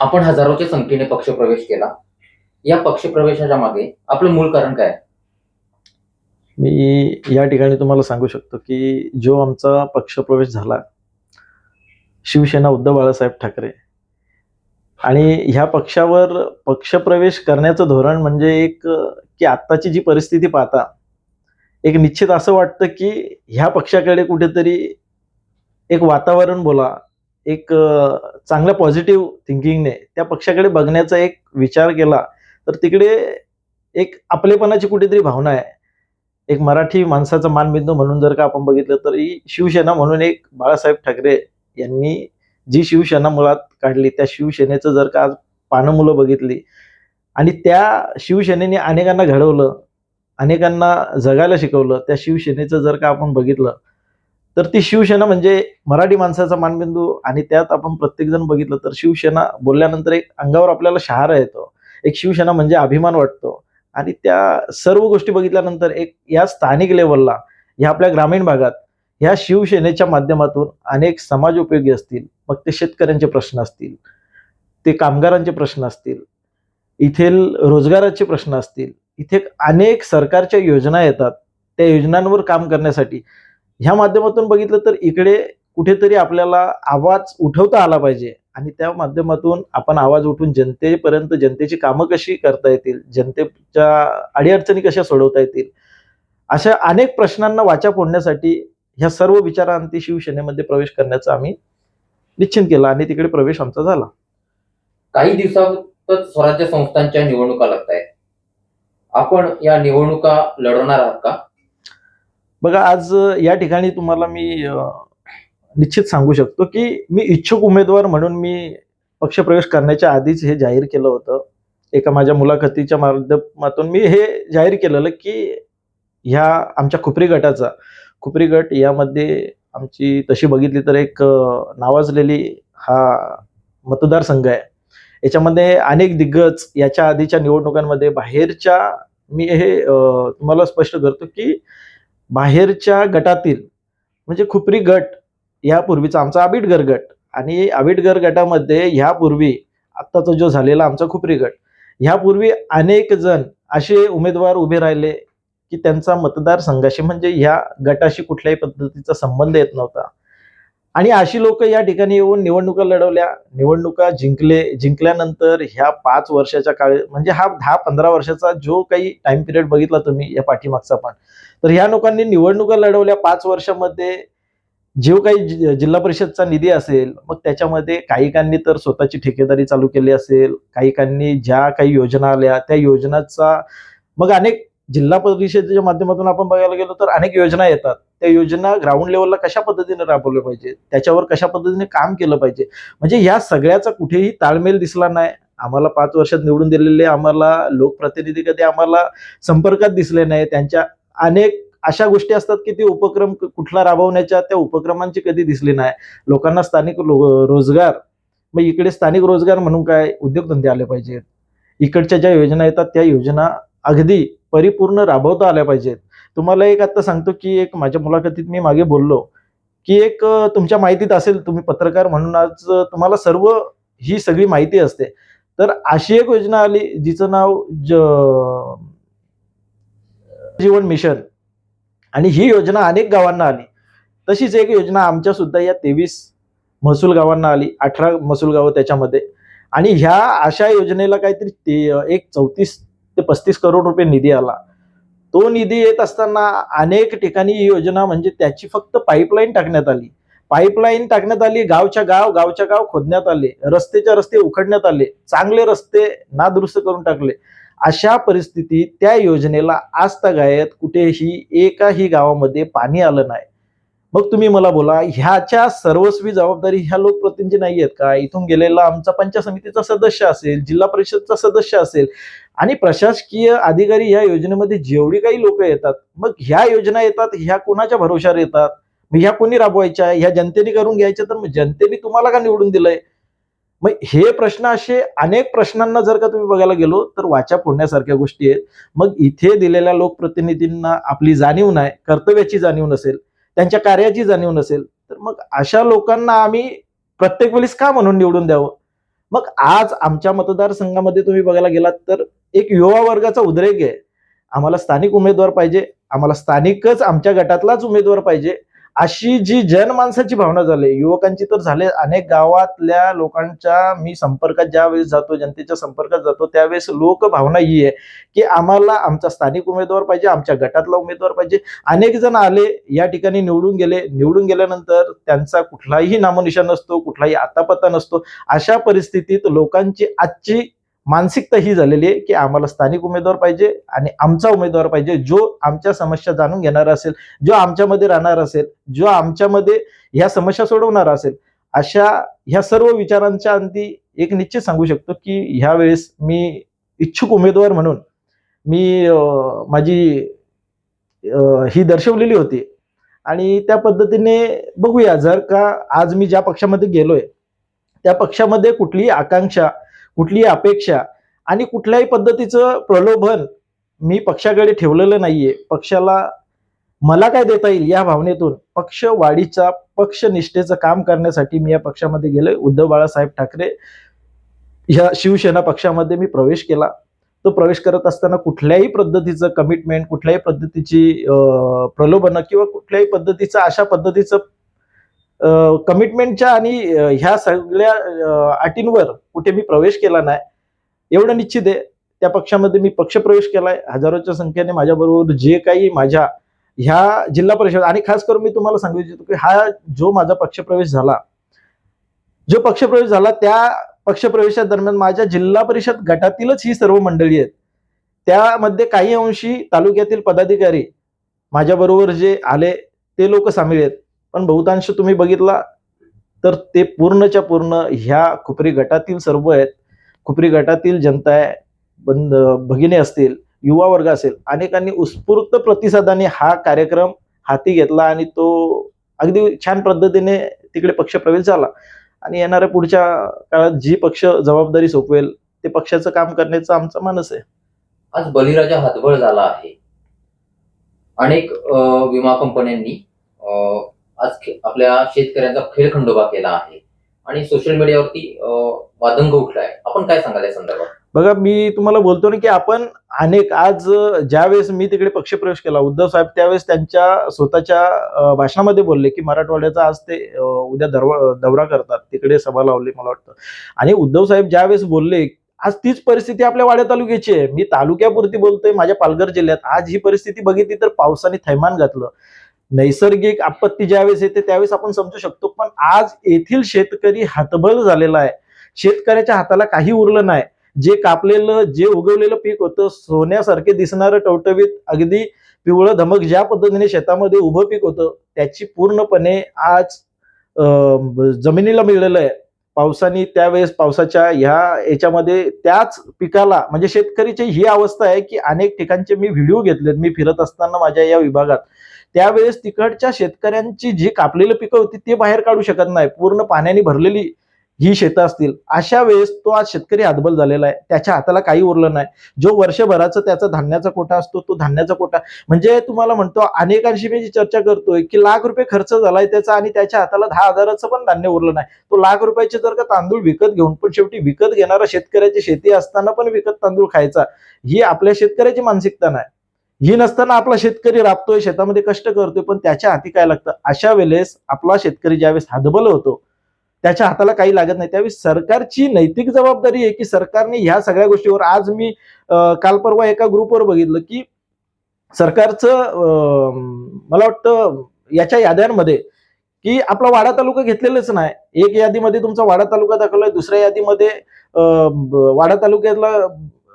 आपण हजारोच्या संख्येने पक्षप्रवेश केला. या पक्षप्रवेशाच्या मागे आपलं मूळ कारण काय? मी या ठिकाणी तुम्हाला सांगू शकतो की जो आमचा पक्षप्रवेश झाला शिवसेना उद्धव बाळासाहेब ठाकरे. आणि ह्या पक्षावर पक्षप्रवेश करण्याचं धोरण म्हणजे एक की आत्ताची जी परिस्थिती पाहता एक निश्चित असं वाटतं की ह्या पक्षाकडे कुठेतरी एक वातावरण बोला एक चांगल्या पॉझिटिव्ह थिंकिंगने त्या पक्षाकडे बघण्याचा एक विचार केला तर तिकडे एक आपलेपणाची कुठेतरी भावना आहे. एक मराठी माणसाचा मानबिंदू म्हणून जर का आपण बघितलं तर ही शिवसेना म्हणून एक बाळासाहेब ठाकरे यांनी जी शिवसेना मुळात काढली त्या शिवसेनेचं जर का आज पानं मुलं बघितली आणि त्या शिवसेनेने अनेकांना घडवलं अनेकांना जगायला शिकवलं त्या शिवसेनेचं जर का आपण बघितलं तर ती शिवसेना म्हणजे मराठी माणसाचा मानबिंदू आणि त्यात आपण प्रत्येकजण बघितलं तर शिवसेना बोलल्यानंतर एक अंगावर आपल्याला शहारा येतो. एक शिवसेना म्हणजे अभिमान वाटतो. आणि त्या सर्व गोष्टी बघितल्यानंतर एक या स्थानिक लेवलला ह्या आपल्या ग्रामीण भागात ह्या शिवसेनेच्या माध्यमातून अनेक समाज उपयोगी असतील. मग ते शेतकऱ्यांचे प्रश्न असतील. ते कामगारांचे प्रश्न असतील. इथेल रोजगाराचे प्रश्न असतील. इथे अनेक सरकारच्या योजना येतात त्या योजनांवर काम करण्यासाठी. ह्या माध्यमातून बघितलं तर इकडे कुठेतरी आपल्याला आवाज उठवता आला पाहिजे आणि त्या माध्यमातून आपण आवाज उठून जनतेपर्यंत जनतेची कामं कशी करता येतील जनतेच्या अडीअडचणी कशा सोडवता येतील अशा अनेक प्रश्नांना वाचा फोडण्यासाठी ह्या सर्व विचारांती शिवसेनेमध्ये प्रवेश करण्याचा आम्ही निश्चित केला आणि तिकडे प्रवेश आमचा झाला. काही दिवसातच स्वराज्य संस्थांच्या निवडणुका लागत आहेत आपण या निवडणुका लढवणार आहात का? बघा आज या ठिकाणी तुम्हाला मी निश्चित सांगू शकतो की मी इच्छुक उमेदवार म्हणून मी पक्षप्रवेश करण्याच्या आधीच हे जाहीर केलं होतं. एका माझ्या मुलाखतीच्या माध्यमातून मी हे जाहीर केलेलं की ह्या आमच्या खुपरी गटाचा खुपरी गट यामध्ये आमची तशी बघितली तर एक नावाजलेली हा मतदारसंघ आहे. याच्यामध्ये अनेक दिग्गज याच्या आधीच्या निवडणुकांमध्ये बाहेरच्या मी हे तुम्हाला स्पष्ट करतो की बाहेरच्या गटातील म्हणजे खुपरी गट यापूर्वीचा आमचा आबिटगर गट आणि आबिटगर गटामध्ये ह्यापूर्वी आत्ताचा जो झालेला आमचा खुपरी गट ह्यापूर्वी अनेक जण असे उमेदवार उभे राहिले की त्यांचा मतदारसंघाशी म्हणजे ह्या गटाशी कुठल्याही पद्धतीचा संबंध येत नव्हता. आणि अशी लोक या ठिकाणी येऊन निवडणुका लढवल्या. निवडणुका जिंकले जिंकल्यानंतर ह्या पाच वर्षाच्या काळ म्हणजे हा दहा पंधरा वर्षाचा जो काही टाइम पिरियड बघितला तुम्ही या पाठीमागचा पण. तर ह्या लोकांनी निवडणुका लढवल्या पाच वर्षामध्ये. जो काही जिल्हा परिषदचा निधी असेल मग त्याच्यामध्ये काहीकांनी तर स्वतःची ठेकेदारी चालू केली असेल. काहीकांनी ज्या काही योजना आल्या त्या योजनाचा मग अनेक जिल्हा परिषदेच्या माध्यमातून आपण बघायला गेलो तर अनेक योजना येतात. त्या योजना ग्राउंड लेवलला कशा पद्धतीने राबवल्या पाहिजे? त्याच्यावर कशा पद्धतीने काम केलं पाहिजे? म्हणजे या सगळ्याचा कुठेही ताळमेल दिसला नाही. आम्हाला पाच वर्षात निवडून दिलेले आम्हाला लोकप्रतिनिधी कधी आम्हाला संपर्कात दिसले नाही. त्यांच्या अनेक अशा गोष्टी असतात की ते उपक्रम कुठला राबवण्याच्या त्या उपक्रमांची कधी दिसली नाही. लोकांना स्थानिक लो- रोजगार मग इकडे स्थानिक रोजगार म्हणून काय उद्योगधंदे आले पाहिजेत? इकडच्या ज्या योजना येतात त्या योजना अगदी परिपूर्ण राबवता आल्या पाहिजेत. तुम्हाला एक आता सांगतो की एक माझ्या मुलाखतीत मी मागे बोललो की एक तुमच्या माहितीत असेल तुम्ही पत्रकार म्हणून आज तुम्हाला सर्व ही सगळी माहिती असते. तर अशी एक योजना आली जिचं नाव ज जीवन मिशन. आणि ही योजना अनेक गावांना आली. तशीच एक योजना आमच्या सुद्धा या तेवीस महसूल गावांना आली अठरा महसूल गावं त्याच्यामध्ये. आणि ह्या अशा योजनेला काहीतरी ते एक चौतीस ते पस्तीस करोड रुपये निधी आला. तो निधी येत असताना अनेक ठिकाणी योजना म्हणजे त्याची फक्त पाईपलाईन टाकण्यात आली. पाईपलाईन टाकण्यात आली गावच्या गाव गावच्या गाव खोदण्यात आले रस्तेच्या रस्ते उखडण्यात आले चांगले रस्ते नादुरुस्त करून टाकले. अशा परिस्थितीत त्या योजनेला आजतागायत कुठेही एकाही गावामध्ये पाणी आलं नाही. मग तुम्ही मला बोला ह्याच्या सर्वस्वी जबाबदारी ह्या लोकप्रतिनिधी नाही आहेत का? इथून गेलेला आमचा पंचायत समितीचा सदस्य असेल जिल्हा परिषदचा सदस्य असेल आणि प्रशासकीय अधिकारी ह्या योजनेमध्ये जेवढी काही लोक येतात मग ह्या योजना येतात ह्या कोणाच्या भरोशावर येतात? मग ह्या कोणी राबवायच्या? ह्या जनतेने करून घ्यायच्या? तर मग जनतेने तुम्हाला का निवडून दिलंय? मग हे प्रश्न असे अनेक प्रश्नांना जर का तुम्ही बघायला गेलो तर वाचा फोडण्यासारख्या गोष्टी आहेत. मग इथे दिलेल्या लोकप्रतिनिधींना आपली जाणीव नाही कर्तव्याची जाणीव नसेल. त्यांच्या कार्याची जाणीव नसेल तर मग अशा लोकांना आम्ही प्रत्येक वेळेस का म्हणून निवडून द्यावं? मग आज आमच्या मतदारसंघामध्ये तुम्ही बघायला गेलात तर एक युवा वर्गाचा उद्रेक आहे. आम्हाला स्थानिक उमेदवार पाहिजे आम्हाला स्थानिकच आमच्या गटातलाच उमेदवार पाहिजे अशी जी जनमानसाची भावना झाली युवकांची तर झाले अनेक गावातल्या लोकांच्या मी संपर्कात ज्या वेळेस जातो जनतेच्या संपर्कात जातो त्यावेळेस लोक भावना ही आहे की आम्हाला आमचा स्थानिक उमेदवार पाहिजे आमच्या गटातला उमेदवार पाहिजे. अनेक जण आले या ठिकाणी निवडून गेले. निवडून गेल्यानंतर त्यांचा कुठलाही नामनिशाण नसतो कुठलाही आतापत्ता नसतो. अशा परिस्थितीत लोकांची आजची मानसिकता ही झालेली आहे की आम्हाला स्थानिक उमेदवार पाहिजे आणि आमचा उमेदवार पाहिजे जो आमच्या समस्या जाणून घेणारा असेल जो आमच्यामध्ये राहणार असेल जो आमच्यामध्ये ह्या समस्या सोडवणार असेल अशा ह्या सर्व विचारांच्या अंती एक निश्चित सांगू शकतो की ह्या वेळेस मी इच्छुक उमेदवार म्हणून मी माझी ही दर्शवलेली होती. आणि त्या पद्धतीने बघूया जर का आज मी ज्या पक्षामध्ये गेलोय त्या पक्षामध्ये कुठलीही आकांक्षा कुठलीही अपेक्षा आणि कुठल्याही पद्धतीचं प्रलोभन मी पक्षाकडे ठेवलेलं नाहीये. पक्षाला मला काय देता येईल या भावनेतून? पक्ष वाढीचा पक्ष निष्ठेचं काम करण्यासाठी मी या पक्षामध्ये गेलोय. उद्धव बाळासाहेब ठाकरे ह्या शिवसेना पक्षामध्ये मी प्रवेश केला. तो प्रवेश करत असताना कुठल्याही पद्धतीचं कमिटमेंट कुठल्याही पद्धतीची प्रलोभनं किंवा कुठल्याही पद्धतीचं अशा पद्धतीचं कमिटमेंटच्या आणि ह्या सगळ्या अटींवर कुठे मी प्रवेश केला नाही एवढं निश्चित आहे. त्या पक्षामध्ये मी पक्षप्रवेश केलाय. हजारोच्या संख्येने माझ्याबरोबर जे काही माझ्या ह्या जिल्हा परिषद आणि खास करून मी तुम्हाला सांगू इच्छितो की हा जो माझा पक्षप्रवेश झाला जो पक्षप्रवेश झाला त्या पक्षप्रवेशा दरम्यान माझ्या जिल्हा परिषद गटातीलच ही सर्व मंडळी आहेत. त्यामध्ये काही अंशी तालुक्यातील पदाधिकारी माझ्याबरोबर जे आले ते लोक सामील आहेत. पण बहुतांश तुम्ही बघितला तर ते पूर्णच्या पूर्ण ह्या खुपरी गटातील सर्व आहेत. खुपरी गटातील जनता आहे बंद भगिनी असतील युवा वर्ग असेल अनेकांनी उत्स्फूर्त प्रतिसादाने हा कार्यक्रम हाती घेतला आणि तो अगदी छान पद्धतीने तिकडे पक्षप्रवेश झाला. आणि येणाऱ्या पुढच्या काळात जी पक्ष जबाबदारी सोपवेल ते पक्षाचं काम करण्याचा आमचा मानस आहे. आज बळीराजा हतबल झाला आहे. अनेक विमा कंपन्यांनी आज आपल्या शेतकऱ्यांचा खेळखंडोबा केला आहे. आणि सोशल मीडियावरती वादंग उठला आहे आपण काय सांगाल या संदर्भात? बघा मी तुम्हाला बोलतो ना की आपण अनेक आज ज्या वेळेस मी तिकडे पक्षप्रवेश केला उद्धव साहेब त्यावेळेस त्यांच्या स्वतःच्या भाषणामध्ये बोलले की मराठवाड्याचा आज ते उद्या दरवा दौरा करतात. तिकडे सभा लावली मला वाटतं. आणि उद्धव साहेब ज्या वेळेस बोलले आज तीच परिस्थिती आपल्या वाड्या तालुक्याची आहे. मी तालुक्यापुरती बोलतोय माझ्या पालघर जिल्ह्यात. आज ही परिस्थिती बघितली तर पावसाने थैमान घातलं. नैसर्गिक आपत्ती ज्यावेळेस येते त्यावेळेस आपण समजू शकतो. पण आज येथील शेतकरी हातबल झालेला आहे. शेतकऱ्याच्या हाताला काही उरलं नाही. जे कापलेलं जे उगवलेलं पीक होतं सोन्यासारखे दिसणारं टवटवीत अगदी पिवळं धमक ज्या पद्धतीने शेतामध्ये उभं पीक होतं त्याची पूर्णपणे आज जमिनीला मिळलेलं आहे. पावसाने त्यावेळेस पावसाच्या ह्या याच्यामध्ये त्याच पिकाला म्हणजे शेतकरीची ही अवस्था आहे की अनेक ठिकाणचे मी व्हिडिओ घेतलेत मी फिरत असताना माझ्या या विभागात. त्यावेळेस तिकडच्या शेतकऱ्यांची जी कापलेली पिकं होती ते बाहेर काढू शकत नाही. पूर्ण पाण्याने भरलेली ही शेतं असतील. अशा वेळेस तो आज शेतकरी हातबल झालेला आहे. त्याच्या हाताला काही उरलं नाही. जो वर्षभराचा त्याचा धान्याचा कोटा असतो तो धान्याचा कोटा. म्हणजे तुम्हाला म्हणतो अनेकांशी मी जी चर्चा करतोय की लाख रुपये खर्च झालाय त्याचा आणि त्याच्या हाताला दहा हजाराचं पण धान्य उरलं नाही. तो लाख रुपयाचे जर का तांदूळ विकत घेऊन पण शेवटी विकत घेणारा शेतकऱ्याची शेती असताना पण विकत तांदूळ खायचा ही आपल्या शेतकऱ्याची मानसिकता नाही. ही नसताना आपला शेतकरी राबतोय शेतामध्ये कष्ट करतोय पण त्याच्या हाती काय लागतं? अशा वेळेस आपला शेतकरी ज्यावेळेस हातबल होतो त्याच्या हाताला काही लागत नाही. त्यावेळी सरकारची नैतिक जबाबदारी आहे की सरकारने ह्या सगळ्या गोष्टीवर आज मी काल परवा एका ग्रुपवर बघितलं की सरकारचं अं, मला वाटतं याच्या याद्यांमध्ये की आपला वाडा तालुका घेतलेलाच नाही. एक यादीमध्ये तुमचा वाडा तालुका दाखवलाय दुसऱ्या यादीमध्ये वाडा तालुक्यातला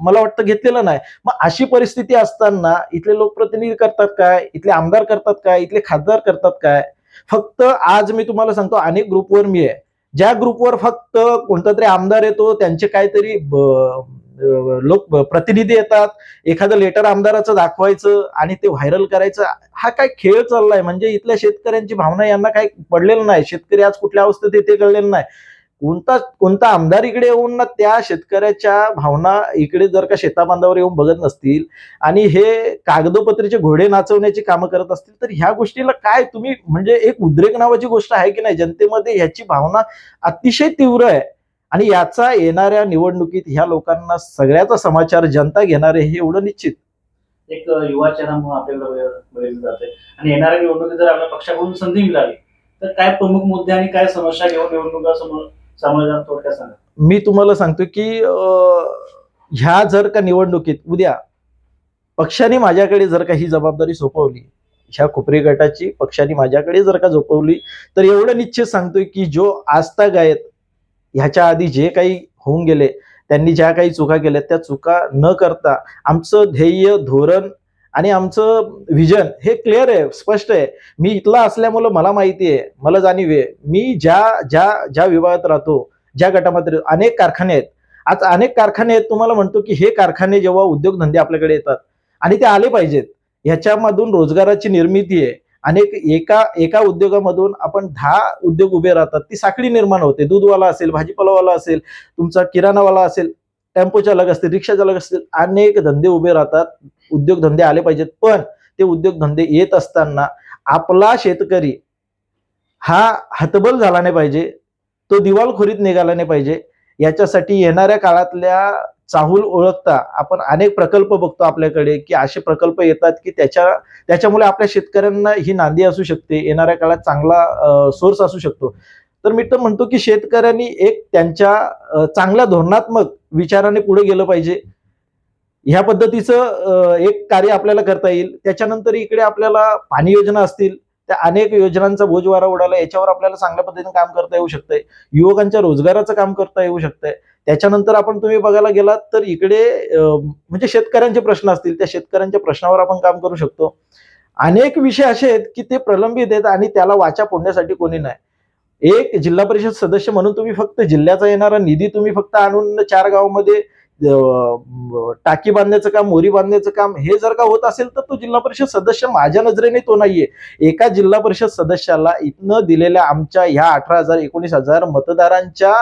मला वाटतं घेतलेलं नाही. मग अशी परिस्थिती असताना इथले लोकप्रतिनिधी करतात काय? इथले आमदार करतात काय? इथले खासदार करतात काय? फक्त आज मी तुम्हाला सांगतो अनेक ग्रुपवर मी आहे. ज्या ग्रुपवर फक्त कोणता तरी आमदार येतो त्यांचे काहीतरी लोक प्रतिनिधी येतात. एखादं लेटर आमदाराचं दाखवायचं आणि ते व्हायरल करायचं. हा काय खेळ चाललाय. म्हणजे इथल्या शेतकऱ्यांची भावना यांना काही पडलेलं नाही. शेतकरी आज कुठल्या अवस्थेत येते कळलेलं नाही. कोणता कोणता आमदार इकडे येऊन ना त्या शेतकऱ्याच्या भावना इकडे जर का शेताबांधावर येऊन बघत नसतील आणि हे कागदोपत्रीचे घोडे नाचवण्याची कामं करत असतील तर ह्या गोष्टीला काय तुम्ही म्हणजे एक उद्रेक नावाची गोष्ट आहे की नाही? जनतेमध्ये ह्याची भावना अतिशय तीव्र आहे. आणि याचा येणाऱ्या निवडणुकीत ह्या लोकांना सगळ्याचा समाचार जनता घेणार आहे हे एवढं निश्चित. एक युवा चेहरा म्हणून आपल्याला जाते आणि येणाऱ्या निवडणुकीत जर आपल्या पक्षाकडून संधी मिळाली तर काय प्रमुख मुद्दे आणि काय समस्या घेऊन निवडणुका समोर समाजात थोडक्यात सांगा. मी तुम्हाला सांगतो की ह्या जर का निवडणुकीत उद्या पक्षाने माझ्याकडे जर का ही जबाबदारी सोपवली ह्या खोपरी गटाची पक्षाने माझ्याकडे जर का झोपवली तर एवढं निश्चित सांगतोय की जो आस्था गायत ह्याच्या आधी जे काही होऊन गेले त्यांनी ज्या काही चुका केल्या त्या चुका न करता आमचं ध्येय धोरण आणि आमचं व्हिजन हे क्लिअर आहे स्पष्ट आहे. मी इथला असल्यामुळं मला माहिती आहे मला जाणीव आहे मी ज्या ज्या ज्या विभागात राहतो ज्या गटामध्ये अनेक कारखाने आहेत. आज अनेक कारखाने आहेत तुम्हाला म्हणतो की हे कारखाने जेव्हा उद्योगधंदे आपल्याकडे येतात आणि ते आले पाहिजेत. ह्याच्यामधून रोजगाराची निर्मिती आहे. अनेक एका एका उद्योगामधून आपण दहा उद्योग उभे राहतात ती साखळी निर्माण होते. दूधवाला असेल भाजीपालावाला असेल तुमचा किराणावाला असेल टेम्पोच्या अलग असतील रिक्षा अलग असतील अनेक धंदे उभे राहतात. उद्योगधंदे आले पाहिजेत पण ते उद्योगधंदे येत असताना आपला शेतकरी हा हतबल झाला नाही पाहिजे तो दिवाळखोरीत निघाला नाही पाहिजे याच्यासाठी येणाऱ्या काळातल्या चाहूल ओळखता आपण अनेक प्रकल्प बघतो आपल्याकडे की असे प्रकल्प येतात की त्याच्या त्याच्यामुळे आपल्या शेतकऱ्यांना ही नांदी असू शकते येणाऱ्या काळात चांगला सोर्स असू शकतो. तर मी तर म्हणतो की शेतकऱ्यांनी एक त्यांच्या चांगल्या धोरणात्मक विचाराने पुढे गेलं पाहिजे. ह्या पद्धतीचं एक कार्य आपल्याला करता येईल. त्याच्यानंतर इकडे आपल्याला पाणी योजना असतील त्या अनेक योजनांचा बोजवारा उडाला याच्यावर आपल्याला चांगल्या पद्धतीने काम करता येऊ शकतंय. युवकांच्या रोजगाराचं काम करता येऊ शकतंय. त्याच्यानंतर आपण तुम्ही बघायला गेलात तर इकडे म्हणजे शेतकऱ्यांचे प्रश्न असतील त्या शेतकऱ्यांच्या प्रश्नावर आपण काम करू शकतो. अनेक विषय असे आहेत की ते प्रलंबित आहेत आणि त्याला वाचा फोडण्यासाठी कोणी नाही. एक जिल्हा परिषद सदस्य म्हणून तुम्ही फक्त जिल्ह्याचा येणारा निधी तुम्ही फक्त आणून चार गावामध्ये टाकी बांधण्याचं काम मोरी बांधण्याचं काम हे जर का होत असेल तर तो जिल्हा परिषद सदस्य माझ्या नजरेने तो नाहीये. एका जिल्हा परिषद सदस्याला इथनं दिलेल्या आमच्या ह्या अठरा हजार एकोणीस हजार मतदारांच्या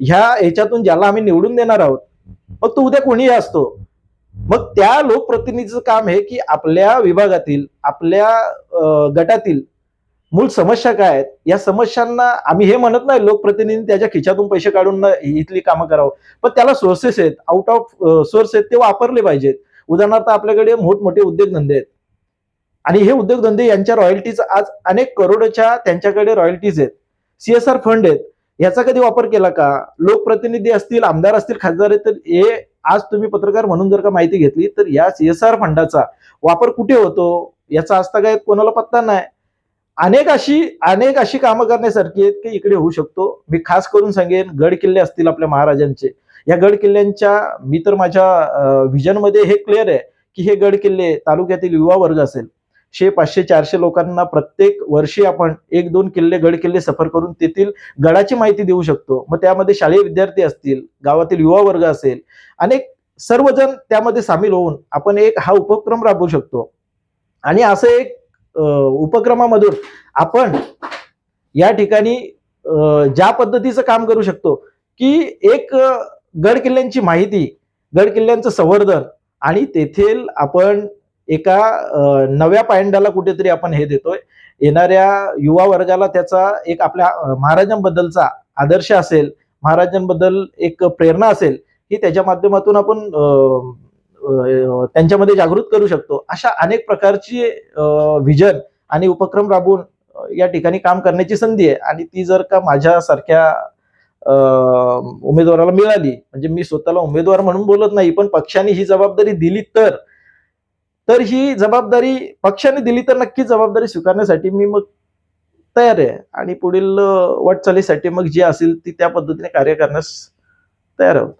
ह्या ह्याच्यातून ज्याला आम्ही निवडून देणार आहोत मग तो उद्या कोणीही असतो. मग त्या लोकप्रतिनिधीचं काम हे की आपल्या विभागातील आपल्या गटातील मूळ समस्या काय आहेत? या समस्यांना आम्ही हे म्हणत नाही लोकप्रतिनिधी त्याच्या खिशातून पैसे काढून इथली कामं करावं. पण त्याला सोर्सेस आहेत आउट ऑफ सोर्स आहेत ते वापरले पाहिजेत. उदाहरणार्थ आपल्याकडे मोठमोठे उद्योगधंदे आहेत. आणि हे उद्योगधंदे यांच्या रॉयल्टीज आज अनेक करोडच्या त्यांच्याकडे रॉयल्टीज आहेत. सीएसआर फंड आहेत. याचा कधी वापर केला का? लोकप्रतिनिधी असतील आमदार असतील खासदार आहेत तर हे आज तुम्ही पत्रकार म्हणून जर का माहिती घेतली तर या सीएसआर फंडाचा वापर कुठे होतो? याचा आजतागायत कोणाला पत्ता नाही. अनेक अशी अनेक अशी कामं करण्यासारखी आहेत की इकडे होऊ शकतो. मी खास करून सांगेन गड किल्ले असतील आपल्या महाराजांचे. या गड किल्ल्यांच्या मी तर माझ्या व्हिजनमध्ये हे क्लिअर आहे की हे गड किल्ले तालुक्यातील युवा वर्ग असेल. शे पाचशे चारशे लोकांना प्रत्येक वर्षी आपण एक दोन किल्ले गड किल्ले सफर करून तेथील गडाची माहिती देऊ शकतो. मग त्यामध्ये शालेय विद्यार्थी असतील गावातील युवा वर्ग असेल अनेक सर्वजण त्यामध्ये सामील होऊन आपण एक हा उपक्रम राबवू शकतो. आणि असं एक उपक्रमामधून आपण या ठिकाणी ज्या पद्धतीचं काम करू शकतो की एक गड किल्ल्यांची माहिती गड किल्ल्यांचं संवर्धन आणि तेथील आपण एका नव्या पायंड्याला कुठेतरी आपण हे देतोय. येणाऱ्या युवा वर्गाला त्याचा एक आपल्या महाराजांबद्दलचा आदर्श असेल महाराजांबद्दल एक प्रेरणा असेल ही त्याच्या माध्यमातून आपण त्यांच्यामध्ये जागृत करू शकतो. अशा अनेक प्रकारची व्हिजन आणि उपक्रम राबवून या ठिकाणी काम करण्याची संधी आहे. आणि ती जर का माझ्यासारख्या उमेदवाराला मिळाली म्हणजे मी स्वतःला उमेदवार म्हणून बोलत नाही पण पक्षाने ही जबाबदारी दिली तर तर ही जबाबदारी पक्षाने दिली तर नक्की जबाबदारी स्वीकारण्यासाठी मी मग तयार आहे. आणि पुढील वाटचालीसाठी मग जी असेल ती त्या पद्धतीने कार्य करण्यास तयार आहोत.